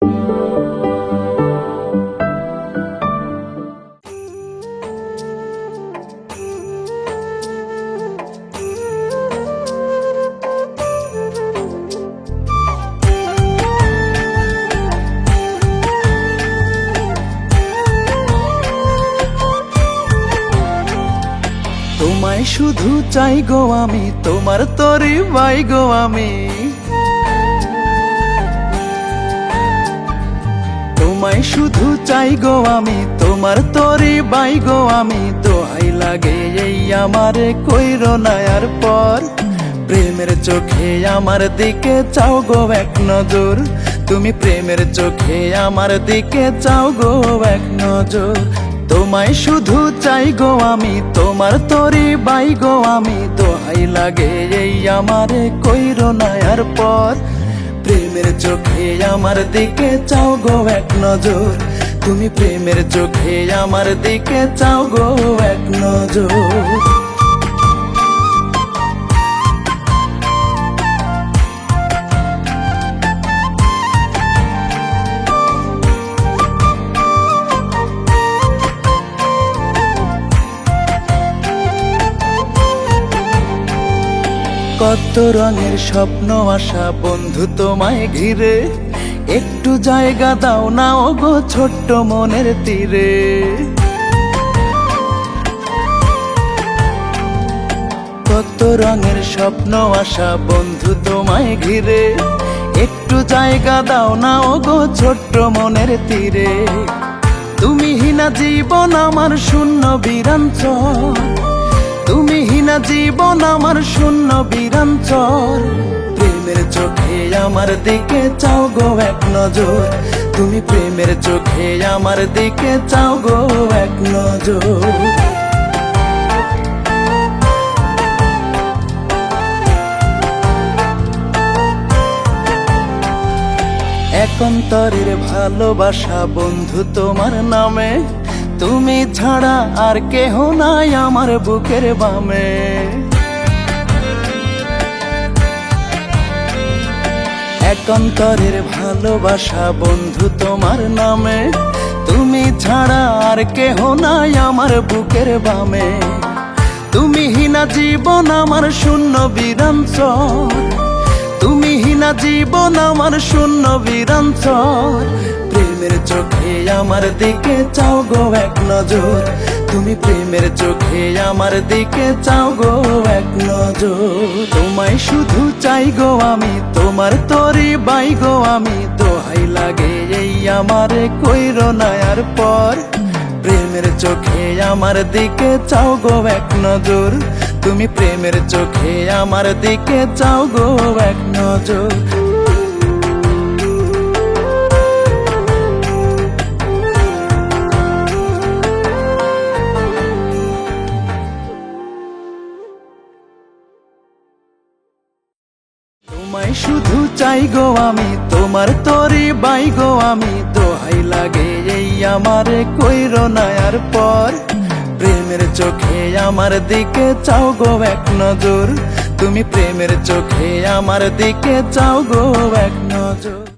তোমায় শুধু চাই গো আমি তোমার তরি বাই গো আমি। তোমায় শুধু চাই গো আমি, তোমার তরি বাই গো আমি। দোহাই লাগে এই আমারে, কইর নায়ার পর। প্রেমের চোখে আমার দিকে চাও গো এক নজর। তুমি প্রেমের চোখে আমার দিকে চাও গো এক নজর। তোমায় শুধু চাই গো আমি, তোমার তরি বাই গো আমি। দোহাই লাগে এই আমারে, কইর নায়ার পর। প্রেমের চোখে আমার দিকে চাও গো এক নজর। তুমি প্রেমের চোখে আমার দিকে চাও গো এক নজর। কত রঙের স্বপ্ন আসা বন্ধু তোমায় ঘিরে। একটু জায়গা দাও না ও গো ছোট্ট মনের তীরে। কত রঙের স্বপ্ন আসা বন্ধু তোমায় ঘিরে। একটু জায়গা দাও না ও গো ছোট্ট মনের তীরে। তুমি হিনা জীবন, আমার শূন্য বিরাঞ্চল। জীবন আমার শূন্য বিরাঞ্চল। প্রেমের চোখে আমার দিকে চাও গো এক নজর। তুমি প্রেমের চোখে আমার দিকে চাও গো এক নজর। একন্তরের ভালোবাসা বন্ধু তোমার নামে। তুমি ছাড়া আর কেহ নাই আমার বুকের বামে। একন্তরের ভালোবাসা বন্ধু তোমার নামে। তুমি ছাড়া আর কেহ নাই আমার বুকের বামে। তুমি হিনা জীবন আমার শূন্য বিরাঞ্চল। তুমি হিনা জীবন আমার শূন্য বিরাঞ্চল। প্রেমের চোখে আমার দিকে চাও গো এক নজর। তুমি প্রেমের চোখে আমার দিকে চাও গো এক নজর। তোমায় শুধু চাই গো আমি, তোমার তরি বাই গো আমি। দোহাই লাগে এই আমারে কইর নায়ার পর। প্রেমের চোখে আমার দিকে চাও গো এক নজর। তুমি প্রেমের চোখে আমার দিকে চাও গো এক নজর। তোমায় শুধু চাই গো আমি, তোমার তরে বাই গো আমি। দোহাই লাগে এই আমারে কইর নায়ার পর। প্রেমের চোখে আমার দিকে চাও গো এক নজর। তুমি প্রেমের চোখে আমার দিকে চাও গো এক নজর।